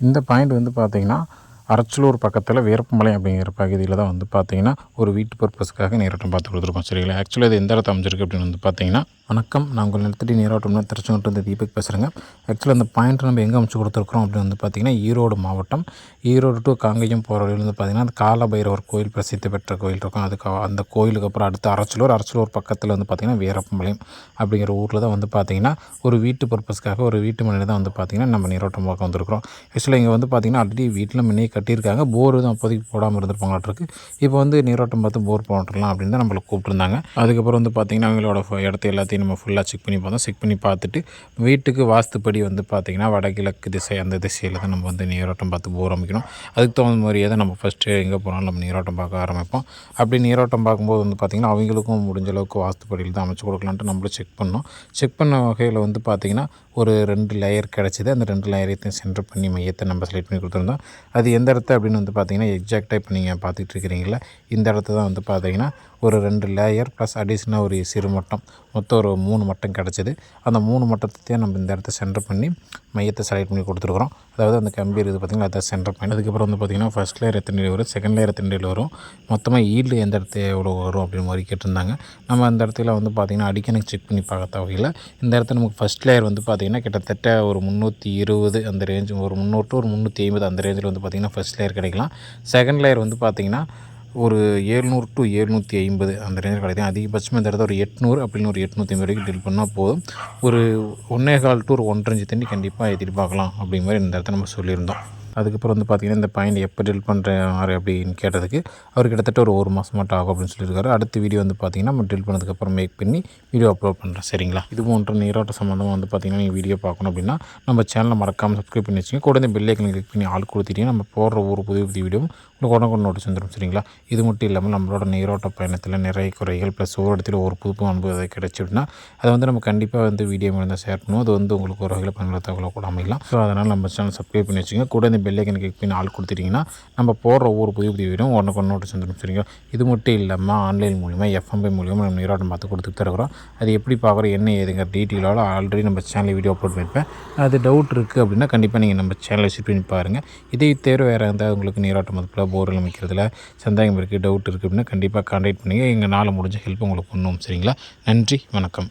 இந்த பாயிண்ட் வந்து பார்த்திங்கன்னா அரச்சலூர் பக்கத்தில் வீரப்பமலை அப்படிங்கிற பகுதியில் தான் வந்து பார்த்தீங்கன்னா ஒரு வீட்டு பர்பஸ்க்காக நீரோட்டம் பார்த்து கொடுத்துருக்கோம். சரிங்களா? ஆக்சுவலாக இது எந்த இடத்த அமைஞ்சிருக்கு அப்படின்னு வந்து பார்த்தீங்கன்னா வணக்கம். நான் உங்கள் நிலத்தடி நீரோட்டம்னா திருச்செங்கோட்டு வந்து தீபக் பேசுகிறேங்க ஆக்சுவலாக அந்த பாயிண்ட் நம்ம எங்கே அமைச்சு கொடுத்துருக்குறோம் அப்படின்னு வந்து பார்த்தீங்கன்னா ஈரோடு மாவட்டம். ஈரோடு டு காங்கேயம் போகிற வழியில் வந்து பார்த்தீங்கன்னா அந்த காலபைரவர் கோயில் பிரசித்தி பெற்ற கோயில் இருக்கும். அதுக்கு அந்த கோயிலுக்கு அப்புறம் அடுத்து அரச்சலூர் அரச்சலூர் பக்கத்தில் வந்து பார்த்தீங்கன்னா வீரப்பம்பாளையம் அப்படிங்கிற ஊரில் தான் வந்து பார்த்தீங்கன்னா ஒரு வீட்டு பர்பஸ்க்காக ஒரு வீட்டு மனையில் தான் வந்து பார்த்தீங்கன்னா நம்ம நீரோட்டம் பார்க்க வந்திருக்கிறோம். ஆக்சுவலாக இங்கே வந்து பார்த்தீங்கன்னா ஆல்ரெடி வீட்டில் முன்னே கட்டியிருக்காங்க. போர் எதுவும் அப்போதைக்கு போடாமல் இருந்திருப்பாங்களாட்டிருக்கு. இப்போ வந்து நீரோட்டம் பார்த்து போர் போட்டுடலாம் அப்படின்னு தான் நம்மளை கூப்பிட்டுருந்தாங்க. அதுக்கப்புறம் வந்து பார்த்திங்கன்னா அவங்களோட ஃப- இடத்த எல்லாத்தையும் நம்ம ஃபுல்லாக செக் பண்ணி பார்த்தோம். செக் பண்ணி பார்த்துட்டு வீட்டுக்கு வாஸ்துப்படி வந்து பார்த்திங்கன்னா வடகிழக்கு திசை அந்த திசையில் தான் நம்ம வந்து நீரோட்டம் பார்த்து போர் அமைக்கணும். அதுக்கு தகுந்த மாதிரியே தான் நம்ம ஃபஸ்ட்டு எங்கே போனாலும் நம்ம நீரோட்டம் பார்க்க ஆரம்பிப்போம். அப்படி நீரோட்டம் பார்க்கும்போது வந்து பார்த்திங்கன்னா அவங்களுக்கும் முடிஞ்ச அளவுக்கு வாஸ்துப்படியில் தான் அமைச்சு கொடுக்கலான்ட்டு நம்மளும் செக் பண்ணோம். செக் பண்ண வகையில் வந்து பார்த்திங்கன்னா ஒரு ரெண்டு லேயர் கிடச்சிது. அந்த ரெண்டு லேயரையும் சென்டர் பண்ணி மையத்தை நம்ம செலக்ட் பண்ணி கொடுத்துருந்தோம். அது எந்த இந்த இடத்த அப்படின்னு வந்து பார்த்தீங்கன்னா எக்ஸாக்டாக இப்போ நீங்கள் பார்த்துட்டு இருக்கிறீங்களா இந்த இடத்த தான் வந்து பார்த்தீங்கன்னா ஒரு ரெண்டு லேயர் ப்ளஸ் அடிஷ்னலாக ஒரு சிறு மட்டம் மொத்தம் ஒரு மூணு மட்டம் கிடச்சிது. அந்த மூணு மட்டத்தையும் நம்ம இந்த இடத்த சென்டர் பண்ணி மையத்தை செலக்ட் பண்ணி கொடுத்துருக்குறோம். அதாவது அந்த கம்பி இருக்குது பார்த்திங்கன்னா அதை சென்டர் பண்ணி அதுக்கப்புறம் வந்து பார்த்திங்கன்னா ஃபஸ்ட் லேயர் எத்தனை அடி வரும் செகண்ட் லேயர் எத்தனை வரும் மொத்தமாக ஈல்டு எந்த இடத்துல எவ்வளோ வரும் அப்படின்னு மாதிரி கேட்டிருந்தாங்க. நம்ம அந்த இடத்துல வந்து பார்த்திங்கன்னா அடிக்கணுக்கு செக் பண்ணி பார்க்க வகையில் இந்த இடத்துல நமக்கு ஃபஸ்ட் லேயர் வந்து பார்த்திங்கன்னா கிட்டத்தட்ட ஒரு முந்நூற்றி இருபது அந்த ரேஞ்சு ஒரு முந்நூறு டு ஒரு முந்நூற்றி ஐம்பது அந்த ரேஞ்சில் வந்து பார்த்திங்கன்னா ஃபஸ்ட் லேயர் கிடைக்கலாம். செகண்ட் லேயர் வந்து பார்த்திங்கன்னா ஒரு ஏழ்நூறு டு ஏழ்நூற்றி ஐம்பது அந்த ரேஞ்சில் கிடைக்கும். அதிகபட்சமாக இந்த இடத்துல ஒரு எட்நூறு அப்படின்னு ஒரு எட்நூற்றி ஐம்பது வரைக்கும் டீல் பண்ணால் போதும். ஒரு ஒன்றே கால் டு ஒரு ஒன்றரை இன்ச்சு தண்ணி கண்டிப்பாக எதிர்பார்க்கலாம் அப்படிங்கிற மாதிரி இந்த இடத்த நம்ம சொல்லியிருந்தோம். அதுக்கப்புறம் வந்து பார்த்திங்கன்னா இந்த பாயிண்ட் எப்போ டீல் பண்ணுறாரு அப்படின்னு கேட்டதுக்கு அவர் கிட்டத்தட்ட ஒரு ஒரு மாதம் மட்டும் ஆகும் அப்படின்னு சொல்லியிருக்காரு. அடுத்த வீடியோ வந்து பார்த்திங்கன்னா நம்ம டெல் பண்ணதுக்கப்புறம் மேக் பண்ணி வீடியோ அப்லோட் பண்ணுறேன் சரிங்களா? இது போன்ற நீரோட்ட சம்மந்தமாக வந்து பார்த்திங்கன்னா நீங்கள் வீடியோ பார்க்கணும் அப்படின்னா நம்ம சேனலை மறக்காமல் சப்ஸ்கிரைப் பண்ணி வச்சுங்க கூட இந்த பெல்லைக்கன் கிளிக் பண்ணி ஆள் கொடுத்துட்டீங்கன்னா நம்ம போடுற ஒரு புதிய புதிய வீடியோ உங்களுக்கு உடனே நோட்டீஸ் வந்துடும் சரிங்களா? இது மட்டும் இல்லாமல் நம்மளோட நீரோட்ட பயணத்தில் நிறைய குறைகள் ப்ளஸ் ஒரு இடத்துல ஒரு புது புது எதாவது கிடைச்சி அப்படின்னா அதை வந்து நம்ம கண்டிப்பாக வந்து வீடியோ மூலம் ஷேர் பண்ணுவோம். அது வந்து உங்களுக்கு ஒரு வகையில் பயனுள்ள தகவலை கூட அமைக்கலாம் ஸோ அதனால் நம்ம சேனல் சப்ஸ்கிரைப் பண்ணி வச்சுங்க கூட இந்த பெல்லைக்கன் கிளிக் பண்ணி ஆள் கொடுத்துட்டிங்கன்னா நம்ம போடுற ஒவ்வொரு புதிய புதிய வீடியோ உடனே நோட்டீஸ் வந்துடும் சரிங்களா? இது மட்டும் இல்லாமல் ஆன்லைன் மூலிமா எஃப்எம்பி மூலிமா நம்ம நீராட்டம் பார்த்து கொடுத்துட்டு இருக்கிறோம். அது எப்படி பார்க்குறோம் என்ன ஏதுங்கிற டீட்டெயிலோட ஆல்ரெடி நம்ம சேனலில் வீடியோ அப்லோட் பண்ணியிருப்பேன். அது டவுட் இருக்குது அப்படின்னா கண்டிப்பாக நீங்கள் நம்ம சேனலை விசிட் பண்ணி பாருங்கள் இதை தேர்வு வேறு எதாவது உங்களுக்கு நீராட்டம் மதிப்பில் போரில் அமைக்கிறதுல சந்தேகம் இருக்குது டவுட் இருக்குது அப்படின்னா கண்டிப்பாக கான்டாக்ட் பண்ணுங்கள் எங்கள் நாள் முடிஞ்ச ஹெல்ப் உங்களுக்கு பண்ணுவோம் சரிங்களா? நன்றி வணக்கம்.